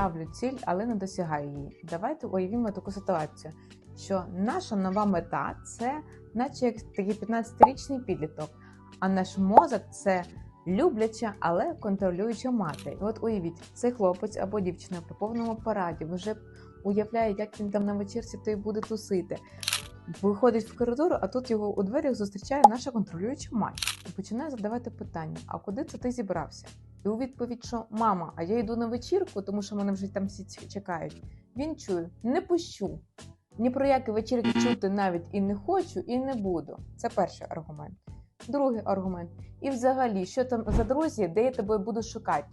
ставлю ціль, але не досягаю її. Давайте уявімо таку ситуацію, що наша нова мета це, наче як такий 15-річний підліток, а наш мозок це любляча, але контролююча мати. І от уявіть, цей хлопець або дівчина при повному параді вже уявляє, як він там на вечірці то й буде тусити. Виходить в коридор, а тут його у дверях зустрічає наша контролююча мать і починає задавати питання: а куди це ти зібрався? І у відповідь, що мама, а я йду на вечірку, тому що мене вже там всі чекають. Він чує: не пущу. Ні про які вечірки чути навіть і не хочу, і не буду. Це перший аргумент. Другий аргумент. І взагалі, що там за друзі, де я тебе буду шукати?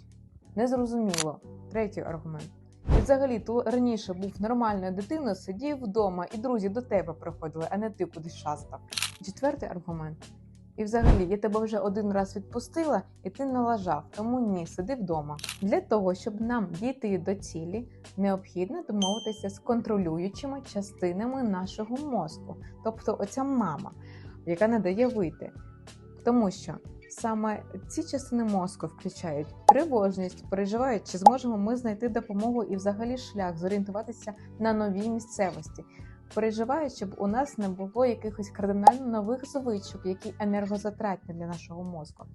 Незрозуміло. Третій аргумент. І взагалі, то раніше був нормальною дитиною, сидів вдома, і друзі до тебе приходили, а не ти кудись шастав. Четвертий аргумент. І взагалі, я тебе вже один раз відпустила, і ти налажав, тому ні, сиди вдома. Для того, щоб нам дійти до цілі, необхідно домовитися з контролюючими частинами нашого мозку, тобто оця мама, яка не дає вийти. Тому що саме ці частини мозку включають тривожність, переживають, чи зможемо ми знайти допомогу і взагалі шлях зорієнтуватися на новій місцевості. Переживають, щоб у нас не було якихось кардинально нових звичок, які енергозатратні для нашого мозку.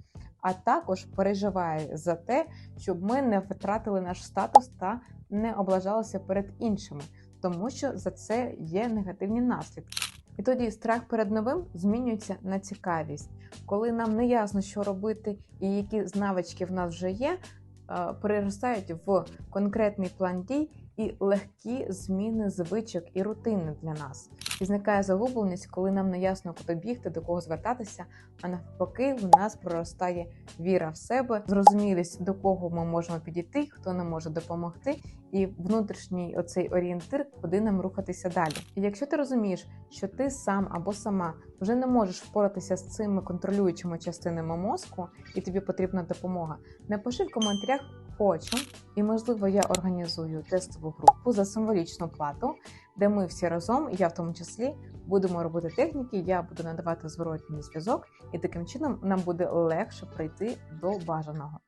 А також переживає за те, щоб ми не втратили наш статус та не облажалися перед іншими, тому що за це є негативні наслідки. І тоді страх перед новим змінюється на цікавість, коли нам не ясно, що робити і які навички в нас вже є, е, переростають в конкретний план дій і легкі зміни звичок і рутини для нас. І зникає загубленість, коли нам не ясно, куди бігти, до кого звертатися. А навпаки, в нас проростає віра в себе, зрозумілість, до кого ми можемо підійти, хто нам може допомогти, і внутрішній оцей орієнтир, куди нам рухатися далі. І якщо ти розумієш, що ти сам або сама вже не можеш впоратися з цими контролюючими частинами мозку, і тобі потрібна допомога, напиши в коментарях хочу, і можливо я організую тестову групу за символічну плату, де ми всі разом, я в тому числі, будемо робити техніки. Я буду надавати зворотній зв'язок, і таким чином нам буде легше прийти до бажаного.